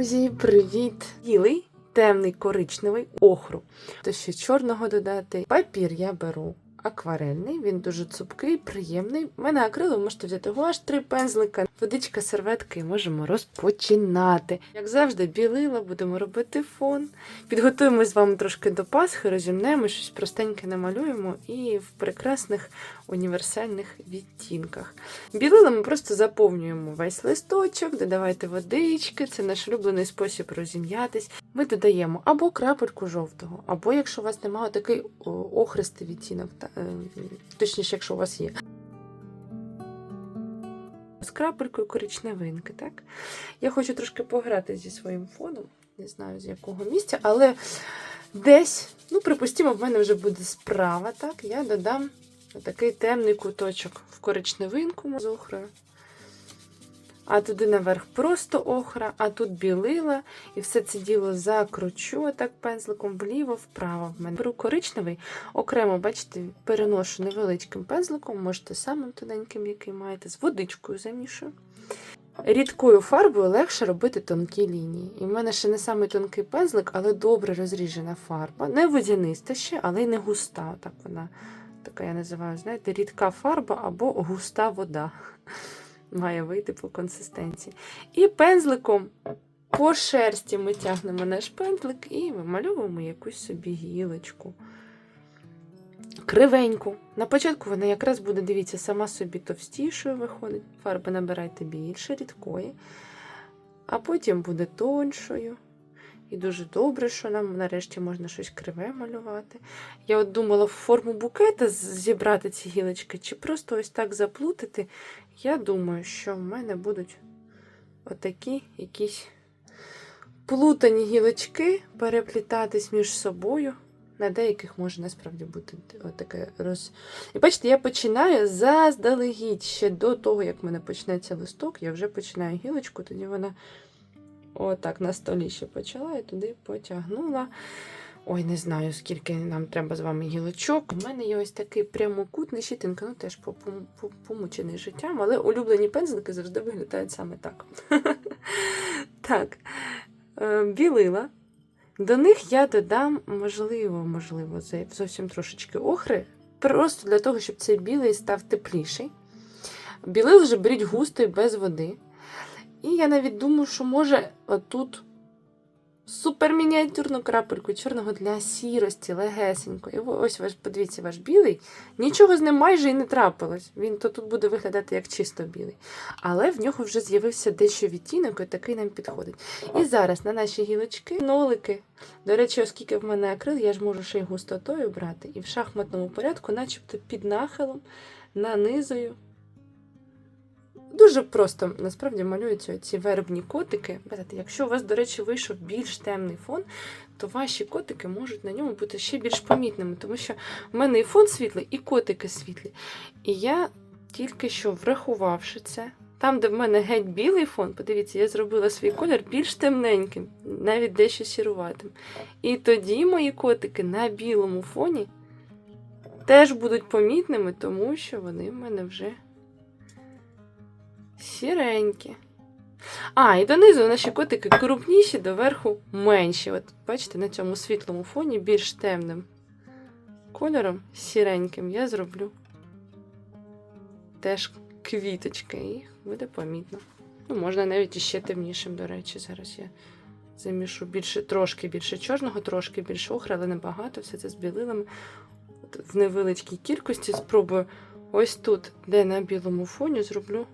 Друзі, привіт! Білий, темний, коричневий, охру. То ще чорного додати. Папір я беру акварельний, він дуже цупкий, приємний. У мене акрилу можете взяти гуаш, три пензлика, водичка, серветки можемо розпочинати. Як завжди, білила, будемо робити фон. Підготуємось з вами трошки до Пасхи, розімнемо, щось простеньке намалюємо і в прекрасних універсальних відтінках. Білила ми просто заповнюємо весь листочок, додавайте водички, це наш улюблений спосіб розім'ятись. Ми додаємо або крапельку жовтого, або якщо у вас немає такий охристий відтінок, е, точніше, якщо у вас є. З крапелькою коричневинки, так? Я хочу трошки пограти зі своїм фоном, не знаю з якого місця, але десь, ну, припустимо, в мене вже буде справа, так? Я додам такий темний куточок в коричневинку з охрою. А туди наверх просто охра, а тут білила. І все це діло закручу отак пензликом вліво-вправо. В мене беру коричневий, окремо, бачите, переношу невеличким пензликом, можете самим тоненьким, який маєте, з водичкою замішую. Рідкою фарбою легше робити тонкі лінії. І в мене ще не самий тонкий пензлик, але добре розріжена фарба. Не водяниста ще, але й не густа. Так вона така я називаю, знаєте, рідка фарба або густа вода. Має вийти по консистенції. І пензликом по шерсті ми тягнемо наш пензлик і вимальовуємо якусь собі гілочку. Кривеньку. На початку вона якраз буде, дивіться, сама собі товстішою виходить. Фарби набирайте більше, рідкої, а потім буде тоншою. І дуже добре, що нам нарешті можна щось криве малювати. Я от думала в форму букета зібрати ці гілочки, чи просто ось так заплутати. Я думаю, що в мене будуть отакі якісь плутані гілочки переплітатись між собою. На деяких може насправді бути отаке роз. І бачите, я починаю заздалегідь ще до того, як в мене почнеться листок, я вже починаю гілочку, тоді вона отак на столі ще почала і туди потягнула. Ой, не знаю, скільки нам треба з вами гілочок. У мене є ось такий прямокутний щитинка, ну теж по- по- по- помучений життям, але улюблені пензлики завжди виглядають саме так. Так, е, білила. До них я додам, можливо, можливо, зовсім трошечки охри, просто для того, щоб цей білий став тепліший. Білил вже беріть густо і без води. І я навіть думаю, що може отут супермініатюрну крапельку чорного для сірості, легесенько. І ось ваш, подивіться, ваш білий. Нічого з ним майже і не трапилось. Він то тут буде виглядати як чисто білий. Але в нього вже з'явився дещо відтінок, і такий нам підходить. І зараз на наші гілочки нолики. До речі, оскільки в мене акрил, я ж можу ще й густотою брати. І в шахматному порядку, начебто під нахилом, нанизую. Дуже просто насправді малюються ці вербні котики. Бачите, Якщо у вас, до речі, вийшов більш темний фон, то ваші котики можуть на ньому бути ще більш помітними, тому що в мене і фон світлий, і котики світлі. І я тільки що врахувавши це, там, де в мене геть білий фон, подивіться, я зробила свій колір більш темненьким, навіть дещо сіруватим. І тоді мої котики на білому фоні теж будуть помітними, тому що вони в мене вже сіренькі. А, і донизу наші котики крупніші, доверху менші. От бачите, на цьому світлому фоні більш темним кольором, сіреньким, я зроблю теж квіточки, і буде помітно. Ну, можна навіть іще темнішим, до речі, зараз я замішу більше, трошки більше чорного, трошки більше охри, але небагато, все це з білилами. От в невеличкій кількості спробую ось тут, де на білому фоні, зроблю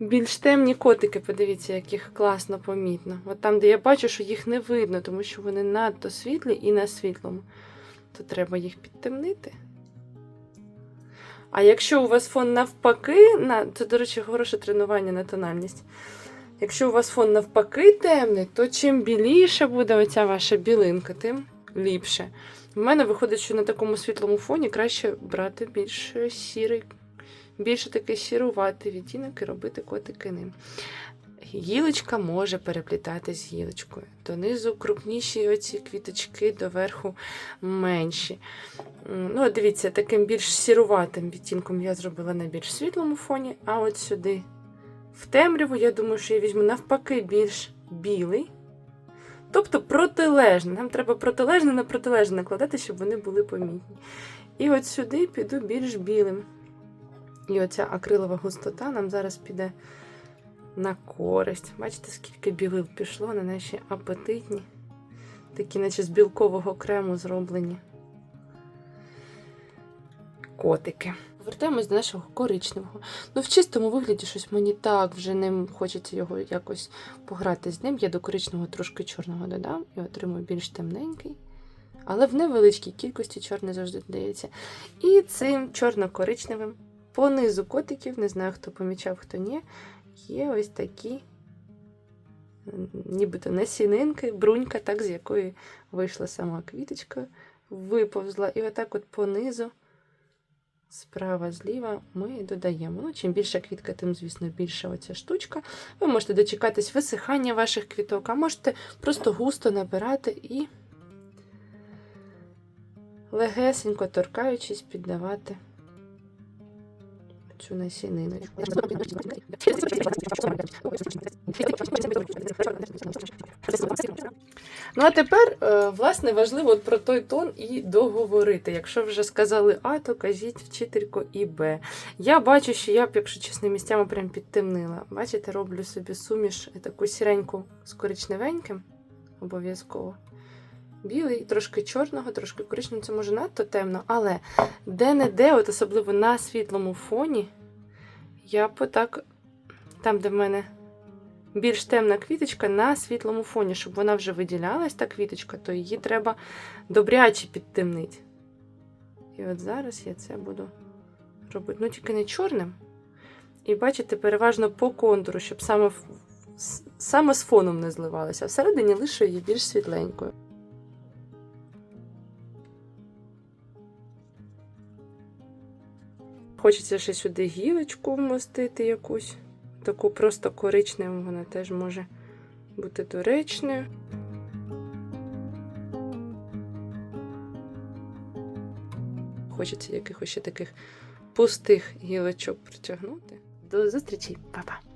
більш темні котики, подивіться, як їх класно помітно. От там, де я бачу, що їх не видно, тому що вони надто світлі і на світлому, то треба їх підтемнити. А якщо у вас фон навпаки, на... це, до речі, хороше тренування на тональність. Якщо у вас фон навпаки темний, то чим біліша буде оця ваша білинка, тим ліпше. У мене виходить, що на такому світлому фоні краще брати більш сірий більше такий сіруватий відтінок і робити котики ним. Гілочка може переплітатись з гілочкою. Донизу крупніші оці квіточки, доверху менші. Ну, дивіться, таким більш сіруватим відтінком я зробила на більш світлому фоні, а от сюди В темряву, я думаю, що я візьму навпаки більш білий. Тобто протилежне. Нам треба протилежне на протилежне накладати, щоб вони були помітні. І от сюди піду більш білим. І оця акрилова густота нам зараз піде на користь. Бачите, скільки білил пішло на наші апетитні, такі, наче з білкового крему зроблені котики. Повертаємось до нашого коричневого. Ну, в чистому вигляді щось мені так вже не хочеться його якось пограти з ним. Я до коричневого трошки чорного додам і отримую більш темненький. Але в невеличкій кількості чорний завжди додається. І цим чорно-коричневим по низу котиків, не знаю, хто помічав, хто ні, є ось такі, нібито насінинки, брунька, так, з якої вийшла сама квіточка, виповзла. І отак от по низу, справа, зліва, ми додаємо. Ну, чим більша квітка, тим, звісно, більша оця штучка. Ви можете дочекатись висихання ваших квіток, а можете просто густо набирати і легесенько торкаючись, піддавати цю насінину. Ну, а тепер, е, власне, важливо про той тон і договорити. Якщо вже сказали А, то кажіть вчителько і Б. Я бачу, що я б, якщо чесно, місцями прям підтемнила. Бачите, роблю собі суміш е, таку сіреньку з коричневеньким, обов'язково. Білий, трошки чорного, трошки коричневого, це може надто темно, але де-не-де, от особливо на світлому фоні, я б отак, там, де в мене більш темна квіточка, на світлому фоні, щоб вона вже виділялась, та квіточка, то її треба добряче підтемнити. І от зараз я це буду робити. Ну, тільки не чорним. І бачите, переважно по контуру, щоб саме, саме з фоном не зливалося. А всередині лише її більш світленькою. Хочеться ще сюди гілочку вмостити якусь. Таку просто коричневу, вона теж може бути доречною. Хочеться якихось ще таких пустих гілочок притягнути. До зустрічі, Па-па!